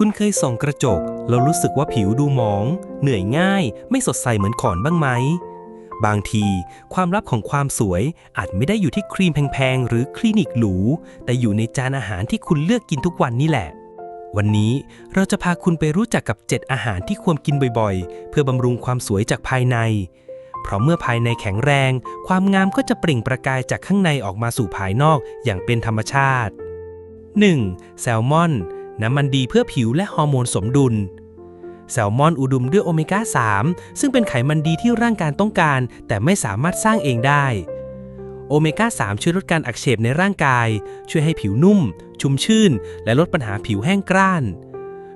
คุณเคยส่องกระจกแล้วรู้สึกว่าผิวดูหมอง เหนื่อยง่าย ไม่สดใสเหมือนก่อนบ้างไหม บางที ความลับของความสวยอาจไม่ได้อยู่ที่ครีมแพงๆ หรือคลินิกหรู แต่อยู่ในจานอาหารที่คุณเลือกกินทุกวันนี่แหละ วันนี้เราจะพาคุณไปรู้จักกับ 7 อาหารที่ควรกินบ่อยๆ เพื่อบำรุงความสวยจากภายใน เพราะเมื่อภายในแข็งแรง ความงามก็จะเปล่งประกายจากข้างในออกมาสู่ภายนอกอย่างเป็นธรรมชาติ 1. แซลมอน น้ำมันดีเพื่อผิวและฮอร์โมนสมดุล แซลมอนอุดมด้วยโอเมก้า 3 ซึ่งเป็นไขมันดีที่ร่างกายต้องการ แต่ไม่สามารถสร้างเองได้ โอเมก้า 3 ช่วยลดการอักเสบในร่างกาย ช่วยให้ผิวนุ่ม ชุ่มชื่น และลดปัญหาผิวแห้งกร้าน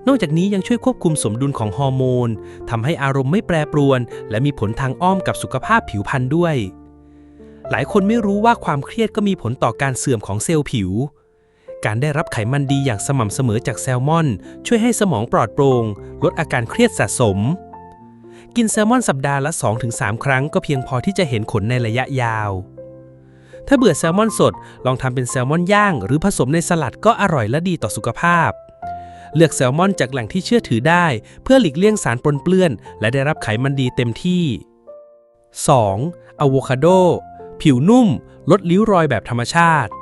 นอกจากนี้ยังช่วยควบคุมสมดุลของฮอร์โมนทำให้อารมณ์ไม่แปรปรวน และมีผลทางอ้อมกับสุขภาพผิวพรรณด้วย หลายคนไม่รู้ว่าความเครียดก็มีผลต่อการเสื่อมของเซลล์ผิว การได้รับไขมันดีอย่างสม่ำเสมอจากแซลมอน ช่วยให้สมองปลอดโปร่งลดอาการเครียดสะสม กินแซลมอนสัปดาห์ละ 2-3 ครั้งก็เพียงพอที่จะเห็นผลในระยะยาว ถ้าเบื่อแซลมอนสด ลองทำเป็นแซลมอนย่าง หรือผสมในสลัดก็อร่อยและดีต่อสุขภาพ เลือกแซลมอนจากแหล่งที่เชื่อถือได้ เพื่อหลีกเลี่ยงสารปนเปื้อน และได้รับไขมันดีเต็มที่ 2. อะโวคาโด ผิวนุ่ม ลดริ้วรอยแบบธรรมชาติ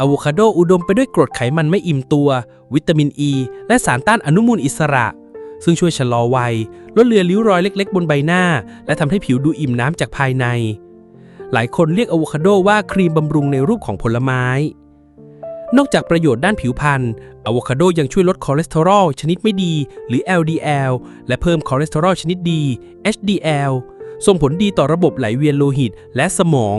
อะโวคาโดอุดมไปด้วยกรดไขมันไม่อิ่มตัว วิตามินอ e, ีและสารต้านอนุมูลอิสระ ซึ่งช่วยชะลอวัย ลดเลือนริ้วรอยเล็ก ๆ บนใบหน้า และทำให้ผิวดูอิ่มน้ำจากภายใน หลายคนเรียกอะโวคาโดว่าครีมบำรุงในรูปของผลไม้ นอกจากประโยชน์ด้านผิวพรรณอะโวคาโดยังช่วยลดคอเลสเตอรอลชนิดไม่ดี หรือ LDL และเพิ่มคอเลสเตอรอลชนิดดี HDL ส่งผลดีต่อระบบไหลเวียนโลหิตและสมอง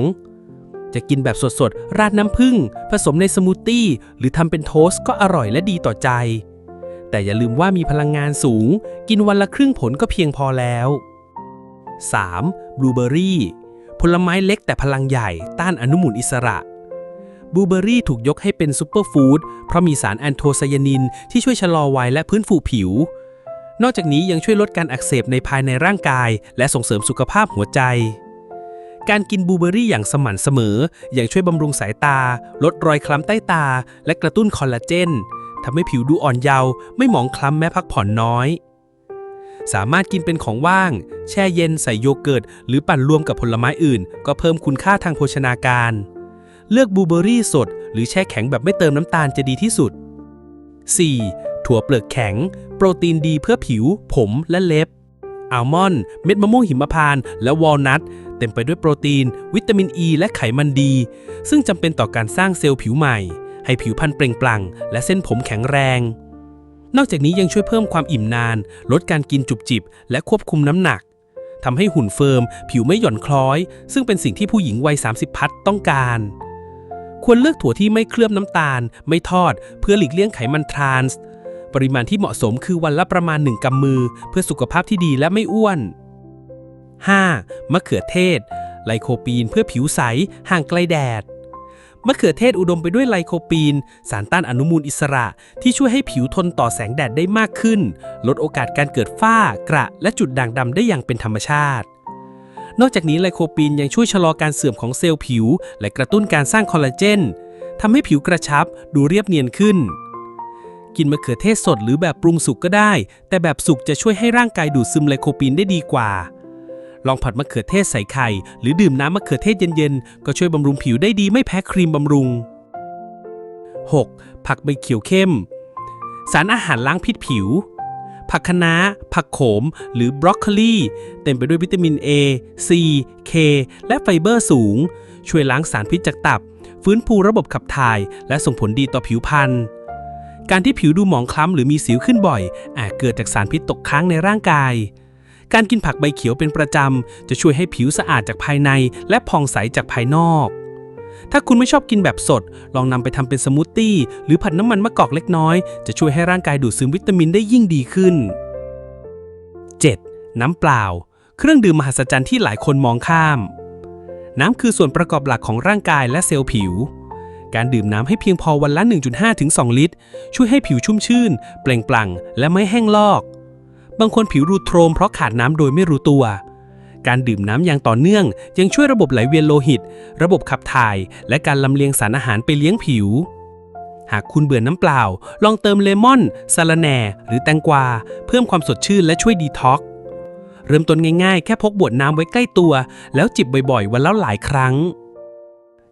จะกินแบบสดๆ ราดน้ำผึ้งผสมในสมูทตี้ หรือทำเป็นโทสก็อร่อยและดีต่อใจ แต่อย่าลืมว่ามีพลังงานสูง กินวันละครึ่งผลก็เพียงพอแล้ว 3. บลูเบอรี่ผลไม้เล็กแต่พลังใหญ่ต้านอนุมูลอิสระบลูเบอร์รี่ถูกยกให้เป็นซูเปอร์ฟู้ดเพราะมีสารแอนโทไซยานิน ที่ช่วยชะลอวัยและพื้นฟูผิว นอกจากนี้ยังช่วยลดการอักเสบในภายในร่างกาย และส่งเสริมสุขภาพหัวใจ การกินบลูเบอรี่อย่างสม่ำเสมอ ยังช่วยบำรุงสายตา ลดรอยคล้ำใต้ตา และกระตุ้นคอลลาเจนทำให้ผิวดูอ่อนเยาว์ไม่หมองคล้ำแม้พักผ่อนน้อย สามารถกินเป็นของว่าง แช่เย็นใส่โยเกิร์ต หรือปั่นรวมกับผลไม้อื่น ก็เพิ่มคุณค่าทางโภชนาการ เลือกบลูเบอร์รี่สด หรือแช่แข็งแบบไม่เติมน้ำตาลจะดีที่สุด 4. ถั่วเปลือกแข็ง โปรตีนดีเพื่อผิว ผมและเล็บ อัลมอนด์ เม็ดมะม่วงหิมพานต์ และวอลนัท เต็มไปด้วยโปรตีน วิตามินอ e ีและไขมันดี ซึ่งจำเป็นต่อการสร้างเซลล์ผิวใหม่ ให้ผิวพรรณเปล่งปลั่ง และเส้นผมแข็งแรง นอกจากนี้ยังช่วยเพิ่มความอิ่มนาน ลดการกินจุบจิบ และควบคุมน้ำหนักทำให้หุ่นเฟิร์ม ผิวไม่หย่อนคล้อย ซึ่งเป็นสิ่งที่ผู้หญิงวัย 30 พัดต้องการ ควรเลือกถั่วที่ไม่เคลือบน้ำตาล ไม่ทอด เพื่อหลีกเลี่ยงไขมันทรานส์ ปริมาณที่เหมาะสมคือวันละประมาณ 1กำมือ เพื่อสุขภาพที่ดีและไม่อ้วน 5. มะเขือเทศ ไลโคปีนเพื่อผิวใส ห่างไกลแดด มะเขือเทศอุดมไปด้วยไลโคปีน สารต้านอนุมูลอิสระ ที่ช่วยให้ผิวทนต่อแสงแดดได้มากขึ้น ลดโอกาสการเกิดฝ้า กระและจุดด่างดำได้อย่างเป็นธรรมชาติ นอกจากนี้ไลโคปีนยังช่วยชะลอการเสื่อมของเซลล์ผิว และกระตุ้นการสร้างคอลลาเจนทำให้ผิวกระชับดูเรียบเนียนขึ้น กินมะเขือเทศสดหรือแบบปรุงสุกก็ได้ แต่แบบสุกจะช่วยให้ร่างกายดูดซึมไลโคปีนได้ดีกว่า ลองผัดมะเขือเทศใส่ไข่ หรือดื่มน้ำมะเขือเทศเย็นๆ ก็ช่วยบำรุงผิวได้ดีไม่แพ้ครีมบำรุง 6. ผักใบเขียวเข้ม สารอาหารล้างพิษผิว ผักคะน้า ผักโขม หรือบรอกโคลีเต็มไปด้วยวิตามิน A C K และไฟเบอร์สูง ช่วยล้างสารพิษจากตับ ฟื้นฟูระบบขับถ่าย และส่งผลดีต่อผิวพรรณ การที่ผิวดูหมองคล้ำหรือมีสิวขึ้นบ่อย อาจเกิดจากสารพิษตกค้างในร่างกาย การกินผักใบเขียวเป็นประจำ จะช่วยให้ผิวสะอาดจากภายใน และผ่องใสจากภายนอก ถ้าคุณไม่ชอบกินแบบสด ลองนำไปทำเป็นสมูทตี้หรือผัดน้ำมันมะกอกเล็กน้อย จะช่วยให้ร่างกายดูดซึมวิตามินได้ยิ่งดีขึ้น 7. น้ำเปล่า เครื่องดื่มมหัศจรรย์ที่หลายคนมองข้าม น้ำคือส่วนประกอบหลักของร่างกายและเซลล์ผิว การดื่มน้ำให้เพียงพอวันละ 1.5 ถึง 2 ลิตร ช่วยให้ผิวชุ่มชื่น เปล่งปลั่ง และไม่แห้งลอก บางคนผิวรูดโทรมเพราะขาดน้ำโดยไม่รู้ตัว การดื่มน้ำอย่างต่อเนื่อง ยังช่วยระบบไหลเวียนโลหิต ระบบขับถ่าย และการลำเลียงสารอาหารไปเลี้ยงผิว หากคุณเบื่อน้ำเปล่า ลองเติมเลมอนสาระแหน่ หรือแตงกวา เพิ่มความสดชื่นและช่วยดีท็อกเริ่มต้นง่ายๆ แค่พกบวดน้ำไว้ใกล้ตัว แล้วจิบบ่อยๆ วันละหลายครั้ง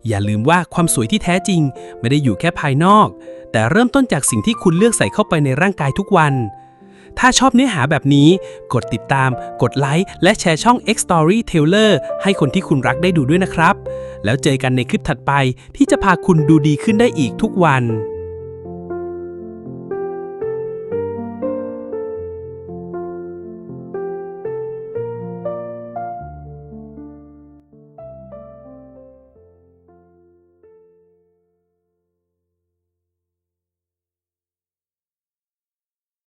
อย่าลืมว่าความสวยที่แท้จริง ไม่ได้อยู่แค่ภายนอก แต่เริ่มต้นจากสิ่งที่คุณเลือกใส่เข้าไปในร่างกายทุกวัน ถ้าชอบเนื้อหาแบบนี้ กดติดตาม กดไลค์และแชร์ช่อง X Story Teller ให้คนที่คุณรักได้ดูด้วยนะครับ แล้วเจอกันในคลิปถัดไปที่จะพาคุณดูดีขึ้นได้อีกทุกวัน